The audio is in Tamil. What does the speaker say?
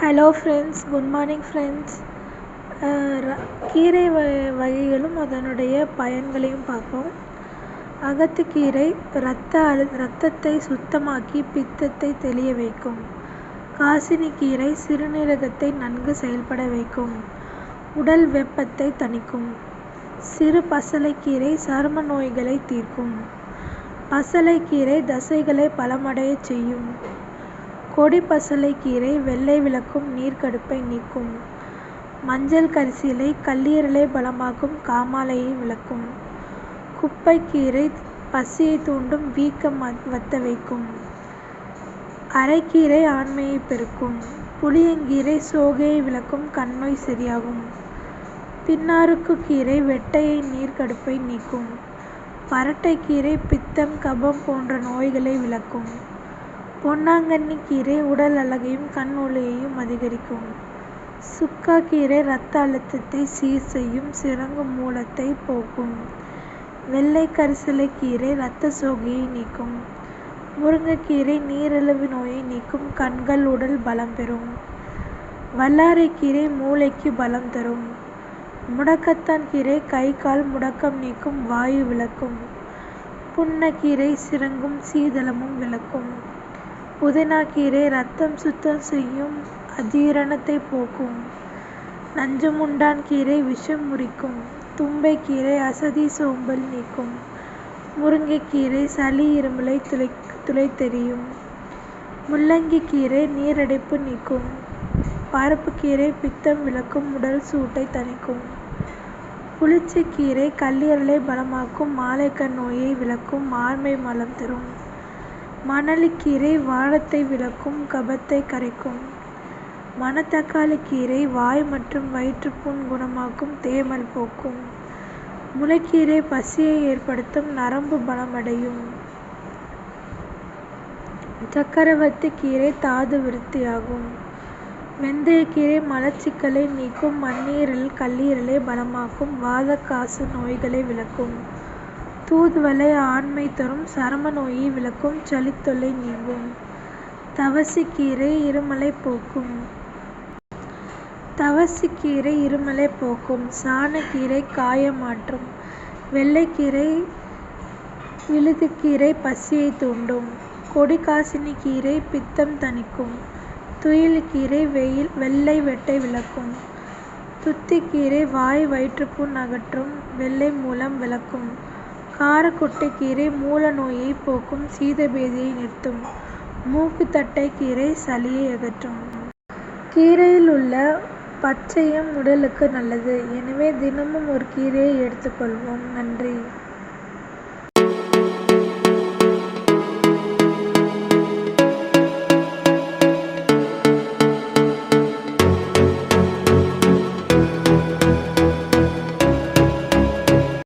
Hello friends good morning friends கீரை வ வகைகளும் அதனுடைய பயன்களையும் பார்ப்போம். அகத்துக்கீரை இரத்த அழு இரத்தத்தை சுத்தமாக்கி பித்தத்தை தெளிய வைக்கும். காசினி கீரை சிறுநீரகத்தை நன்கு செயல்பட வைக்கும். உடல் வெப்பத்தை தணிக்கும். சிறு பசலைக்கீரை சரும நோய்களை தீர்க்கும். பசலைக்கீரை தசைகளை பலமடையச் செய்யும். கொடி பசலைக்கீரை வெள்ளை விளக்கும் நீர்க்கடுப்பை நீக்கும். மஞ்சள் கரிசீலை கல்லீரலை பலமாக்கும் காமாலையை விளக்கும். குப்பைக்கீரை பசியை தூண்டும் வீக்கம் வத்த வைக்கும் அரைக்கீரை ஆண்மையை பெருக்கும். புளியங்கீரை சோகையை விளக்கும் கண்ணோய் சரியாகும். பின்னாருக்கு கீரை வெட்டையை நீர்க்கடுப்பை நீக்கும். பரட்டைக்கீரை பித்தம் கபம் போன்ற நோய்களை விளக்கும். பொன்னாங்கண்ணி கீரை உடல் அழகையும் கண் ஒளியையும் அதிகரிக்கும். சுக்கா கீரை இரத்த அழுத்தத்தை சீர் செய்யும் சிரங்கும் மூலத்தை போக்கும். வெள்ளை கரிசலை கீரை இரத்த சோகையை நீக்கும். முருங்கைக்கீரை நீரிழிவு நோயை நீக்கும் கண்கள் உடல் பலம் பெறும். வல்லாரைக்கீரை மூளைக்கு பலம் தரும். முடக்கத்தான் கீரை கை கால் முடக்கம் நீக்கும் வாயு விளக்கும். புன்னக்கீரை சிறங்கும் சீதளமும் விளக்கும். புதினாக்கீரை ரத்தம் சுத்தம் செய்யும் அஜீரணத்தை போக்கும். நஞ்சமுண்டான் கீரை விஷம் முறிக்கும். தும்பைக்கீரை அசதி சோம்பல் நீக்கும். முருங்கைக்கீரை சளி இருமலை துளை துளைத்தெறியும் முள்ளங்கி கீரை நீரடைப்பு நீக்கும். பருப்புக்கீரை பித்தம் விளக்கும் உடல் சூட்டை தணிக்கும். புளிச்சக்கீரை கல்லீரலை பலமாக்கும். மாலைக்கண் நோயை விளக்கும். ஆண்மை மலம் தரும். மணலிக்கீரை வாதத்தை விளக்கும் கபத்தை கரைக்கும். மணத்தக்காளி கீரை வாய் மற்றும் வயிற்றுப்புண் குணமாக்கும் தேமல் போக்கும். முளைக்கீரை பசியை ஏற்படுத்தும் நரம்பு பலமடையும். சக்கரவர்த்தி கீரை தாது விருத்தியாகும். வெந்தயக்கீரை மலச்சிக்கலை நீக்கும் மண்ணீரல் கல்லீரலை பலமாக்கும் வாதக்காசு நோய்களை விளக்கும். தூதுவளை ஆண்மை தரும் சரும நோயை விளக்கும் சளித்தொல்லை நீங்கும். தவசிக்கீரை இருமலை போக்கும். தவசிக்கீரை இருமலை போக்கும். சாணக்கீரை காயமாற்றும் வெள்ளைக்கீரை விழுதுக்கீரை பசியை தூண்டும். கொடிகாசினி கீரை பித்தம் தணிக்கும். துயிலுக்கீரை வெயில் வெள்ளை வெட்டை விளக்கும். துத்திக்கீரை வாய் வயிற்றுப்புண் அகற்றும். வெள்ளை மூலம் விளக்கும். கீரை மூல நோயை போக்கும் சீதபேதியை நிறுத்தும். கீரை சளியை அகற்றும். கீரையில் உள்ள பச்சையம் உடலுக்கு நல்லது. எனவே தினமும் ஒரு கீரையை எடுத்துக்கொள்வோம். நன்றி.